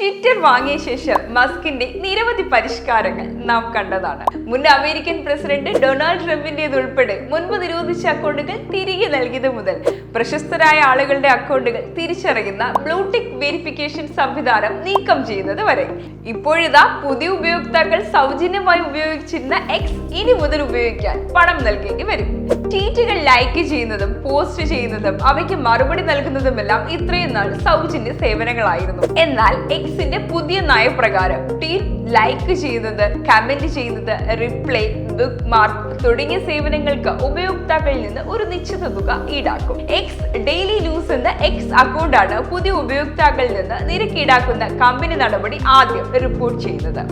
Twitter വാങ്ങിയ ശേഷം മസ്കിന്റെ നിരവധി പരിഷ്കാരങ്ങൾ നാം കണ്ടതാണ്. മുൻ അമേരിക്കൻ പ്രസിഡന്റ് ഡൊണാൾഡ് ട്രംപിന്റേതുൾപ്പെടെ മുൻപ് നിരോധിച്ച അക്കൗണ്ടുകൾ തിരികെ നൽകിയത് മുതൽ പ്രശസ്തരായ ആളുകളുടെ അക്കൗണ്ടുകൾ തിരിച്ചറിയുന്ന ബ്ലൂടിക് വെരിഫിക്കേഷൻ സംവിധാനം നീക്കം ചെയ്യുന്നത് വരെ. ഇപ്പോഴിതാ പുതിയ ഉപയോക്താക്കൾ സൗജന്യമായി ഉപയോഗിച്ചിരുന്ന എക്സ് ഇനി മുതൽ ഉപയോഗിക്കാൻ പണം നൽകേണ്ടി വരും. ട്വീറ്റുകൾ ലൈക്ക് ചെയ്യുന്നതും പോസ്റ്റ് ചെയ്യുന്നതും അവയ്ക്ക് മറുപടി നൽകുന്നതുമെല്ലാം ഇത്രയും നാൾ സൗജന്യ സേവനങ്ങളായിരുന്നു. എന്നാൽ എക്സിന്റെ പുതിയ നയപ്രകാരം ട്വീറ്റ് ലൈക്ക് ചെയ്യുന്നത് കമന്റ് ചെയ്യുന്നത് റിപ്ലൈ ബുക്ക് മാർക്ക് തുടങ്ങിയ സേവനങ്ങൾക്ക് ഉപയോക്താക്കളിൽ നിന്ന് ഒരു നിശ്ചിത തുക ഈടാക്കും. എക്സ് ഡെയിലി എന്ന എക്സ് അക്കൗണ്ടാണ് പുതിയ ഉപയോക്താക്കളിൽ നിന്ന് നിരക്ക് ഈടാക്കുന്ന കമ്പനി നടപടി ആദ്യം റിപ്പോർട്ട് ചെയ്യുന്നത്.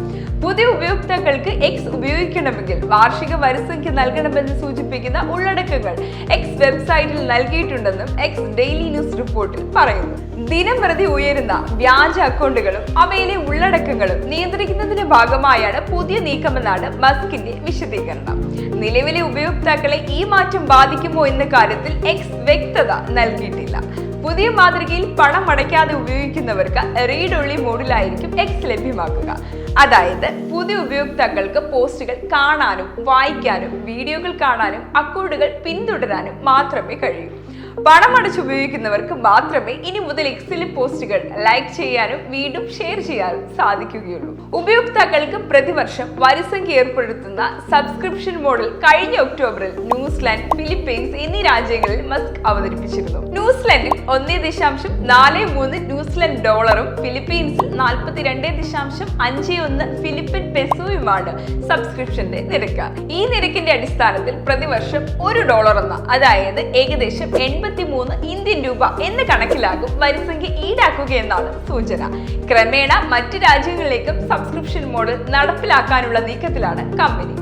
പുതിയ ഉപയോക്താക്കൾക്ക് എക്സ് ഉപയോഗിക്കണമെങ്കിൽ വാർഷിക വരിസംഖ്യ നൽകണമെന്ന് സൂചിപ്പിക്കുന്ന ഉള്ളടക്കങ്ങൾ എക്സ് വെബ്സൈറ്റിൽ നൽകിയിട്ടുണ്ടെന്നും എക്സ് ഡെയിലി ന്യൂസ് റിപ്പോർട്ടിൽ പറയുന്നു. ദിനം പ്രതി ഉയരുന്ന വ്യാജ അക്കൗണ്ടുകളും അവയിലെ ഉള്ളടക്കങ്ങളും നിയന്ത്രിക്കുന്നതിന്റെ ഭാഗമായാണ് പുതിയ നീക്കമെന്നാണ് മസ്കിന്റെ വിശദീകരണം. നിലവിലെ ഉപയോക്താക്കളെ ഈ മാറ്റം ബാധിക്കുമോ എന്ന കാര്യത്തിൽ എക്സ് വ്യക്തത നൽകിയിട്ടില്ല. പുതിയ മാതൃകയിൽ പണം അടയ്ക്കാതെ ഉപയോഗിക്കുന്നവർക്ക് റീഡ് ഒള്ളി മോഡിലായിരിക്കും എക്സ് ലഭ്യമാക്കുക. അതായത് പുതിയ ഉപയോക്താക്കൾക്ക് പോസ്റ്റുകൾ കാണാനും വായിക്കാനും വീഡിയോകൾ കാണാനും അക്കൗണ്ടുകൾ പിന്തുടരാനും മാത്രമേ കഴിയൂ. പണം അടച്ച് ഉപയോഗിക്കുന്നവർക്ക് മാത്രമേ ഇനി മുതൽ എക്സിലെ പോസ്റ്റുകൾ ലൈക്ക് ചെയ്യാനും വീണ്ടും ഷെയർ ചെയ്യാനും സാധിക്കുകയുള്ളൂ. ഉപയോക്താക്കൾക്ക് പ്രതിവർഷം വരിസംഖ്യ ഏർപ്പെടുത്തുന്ന സബ്സ്ക്രിപ്ഷൻ മോഡൽ കഴിഞ്ഞ ഒക്ടോബറിൽ ന്യൂസിലാൻഡ് ഫിലിപ്പീൻസ് എന്നീ രാജ്യങ്ങളിൽ മസ്ക് അവതരിപ്പിച്ചിരുന്നു. ന്യൂസിലാൻഡിൽ ഒന്നേ ദശാംശം നാല് മൂന്ന് ന്യൂസിലാൻഡ് ഡോളറും ഫിലിപ്പീൻസിൽ നാൽപ്പത്തിരണ്ട് ദശാംശം അഞ്ച് ഒന്ന് ഫിലിപ്പിൻ പെസോയുമാണ് സബ്സ്ക്രിപ്ഷന്റെ നിരക്ക്. ഈ നിരക്കിന്റെ അടിസ്ഥാനത്തിൽ പ്രതിവർഷം ഒരു ഡോളർ എന്ന അതായത് ഏകദേശം എൺപത്തി മൂന്ന് ഇന്ത്യൻ രൂപ എന്ന കണക്കിലാകും വരിസംഖ്യ ഈടാക്കുകയെന്നാണ് സൂചന. ക്രമേണ മറ്റ് രാജ്യങ്ങളിലേക്കും സബ്സ്ക്രിപ്ഷൻ മോഡൽ നടപ്പിലാക്കാനുള്ള നീക്കത്തിലാണ് കമ്പനി